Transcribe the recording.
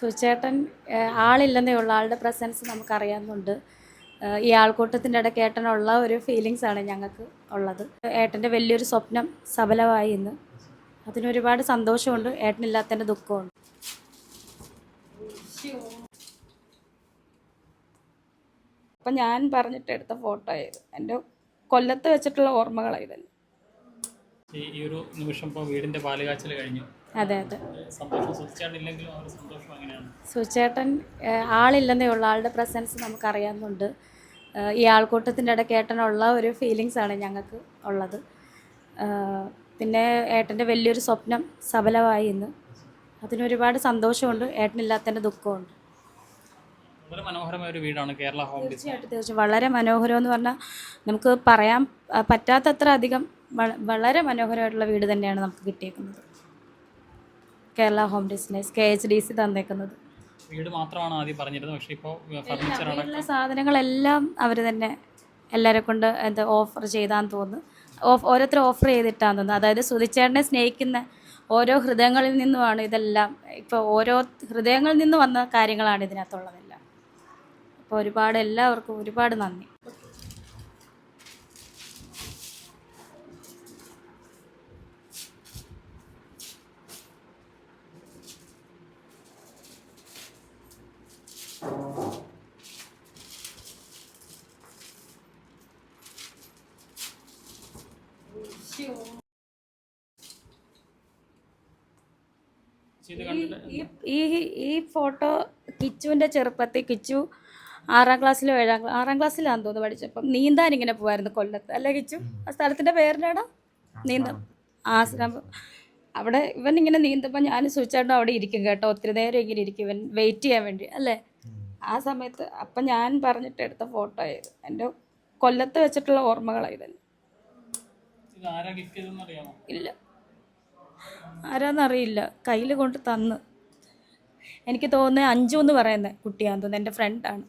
സുചേട്ടൻ ആളില്ലെന്നേ ഉള്ളൂ. ആളുടെ പ്രസൻസ് നമുക്കറിയാവുന്നുണ്ട്. ഈ ആൾക്കൂട്ടത്തിന്റെ ഇടയ്ക്ക് ഏട്ടനുള്ള ഒരു ഫീലിങ്സ് ആണ് ഞങ്ങൾക്ക് ഉള്ളത്. ഏട്ടന്റെ വലിയൊരു സ്വപ്നം സഫലമായി ഇന്ന്. അതിനൊരുപാട് സന്തോഷമുണ്ട്. ഏട്ടനില്ലാത്തതിന്റെ ദുഃഖമുണ്ട്. അപ്പം ഞാൻ പറഞ്ഞിട്ട് എടുത്ത ഫോട്ടോ ആയത് എന്റെ കൊല്ലത്ത് വെച്ചിട്ടുള്ള ഓർമ്മകളാണ് ഈ ഒരു നിമിഷം ഇപ്പോൾ വീടിന്റെ പാലുകാച്ചൽ കഴിഞ്ഞു. അതെ അതെ. സുചേട്ടൻ ആളില്ലെന്നേ ഉള്ള. ആളുടെ പ്രസൻസ് നമുക്കറിയാവുന്നുണ്ട്. ഈ ആൾക്കൂട്ടത്തിന്റെ ഇടയ്ക്ക് ഏട്ടനുള്ള ഒരു ഫീലിങ്സ് ആണ് ഞങ്ങൾക്ക് ഉള്ളത്. പിന്നെ ഏട്ടന്റെ വലിയൊരു സ്വപ്നം സഫലമായി ഇന്ന്. അതിനൊരുപാട് സന്തോഷമുണ്ട്. ഏട്ടനില്ലാത്തതിന്റെ ദുഃഖമുണ്ട്. വളരെ മനോഹരമായ ഒരു വീടാണ് കേരള ഹോം തീർച്ചയായിട്ടും തീർച്ചയായും വളരെ മനോഹരം എന്ന് പറഞ്ഞാൽ നമുക്ക് പറയാൻ പറ്റാത്തത്ര അധികം വള- വളരെ മനോഹരമായിട്ടുള്ള വീട് തന്നെയാണ് നമുക്ക് കിട്ടിയേക്കുന്നത്. Kerala home designers K H D C തന്നേക്കുന്നത്. വീട് മാത്രമാണ് ആദ്യം പറഞ്ഞിരുന്നത് പക്ഷേ ഇപ്പോൾ ഫർണിച്ചർ വീട്ടിലെ സാധനങ്ങളെല്ലാം അവർ തന്നെ എല്ലാവരെ കൊണ്ട് എന്താ ഓഫർ ചെയ്താന്ന് തോന്നുന്നു. ഓഫ് ഓരോരുത്തർ ഓഫർ ചെയ്തിട്ടാന്ന് തോന്നുന്നു. അതായത് സുധിച്ചേട്ടനെ സ്നേഹിക്കുന്ന ഓരോ ഹൃദയങ്ങളിൽ നിന്നുമാണ് ഇതെല്ലാം ഇപ്പോൾ ഓരോ ഹൃദയങ്ങളിൽ നിന്ന് വന്ന കാര്യങ്ങളാണ് ഇതിനകത്തുള്ളതെല്ലാം. അപ്പോൾ ഒരുപാട് എല്ലാവർക്കും ഒരുപാട് നന്ദി. ഈ ഈ ഈ ഫോട്ടോ കിച്ചുവിന്റെ ചെറുപ്പത്തിൽ കിച്ചു ആറാം ക്ലാസ്സിലോ ഏഴാം ക്ലാസ് ആറാം ക്ലാസ്സിലാണെന്ന് തോന്നുന്നു പഠിച്ചപ്പം. നീന്താൻ ഇങ്ങനെ പോകുമായിരുന്നു കൊല്ലത്ത്. അല്ലേ കിച്ചു? ആ സ്ഥലത്തിന്റെ പേരിനാടാ? നീന്താം ആശ്രമം അവിടെ ഇവൻ ഇങ്ങനെ നീന്തുമ്പോൾ ഞാൻ സൂചിച്ചാണ്ടും അവിടെ ഇരിക്കും കേട്ടോ. ഒത്തിരി നേരം ഇങ്ങനെ ഇരിക്കും ഇവൻ. വെയിറ്റ് ചെയ്യാൻ വേണ്ടി. അല്ലേ? ആ സമയത്ത് അപ്പം ഞാൻ പറഞ്ഞിട്ട് എടുത്ത ഫോട്ടോ ആയത് എന്റെ കൊല്ലത്ത് വെച്ചിട്ടുള്ള ഓർമ്മകളാണ് ഇല്ല. ആരാന്നറിയില്ല. കയ്യിൽ കൊണ്ട് തന്ന്. എനിക്ക് തോന്നുന്നത് അഞ്ചു എന്ന് പറയുന്നത് കുട്ടിയാന്ന് തോന്നുന്നു. എന്റെ ഫ്രണ്ടാണ്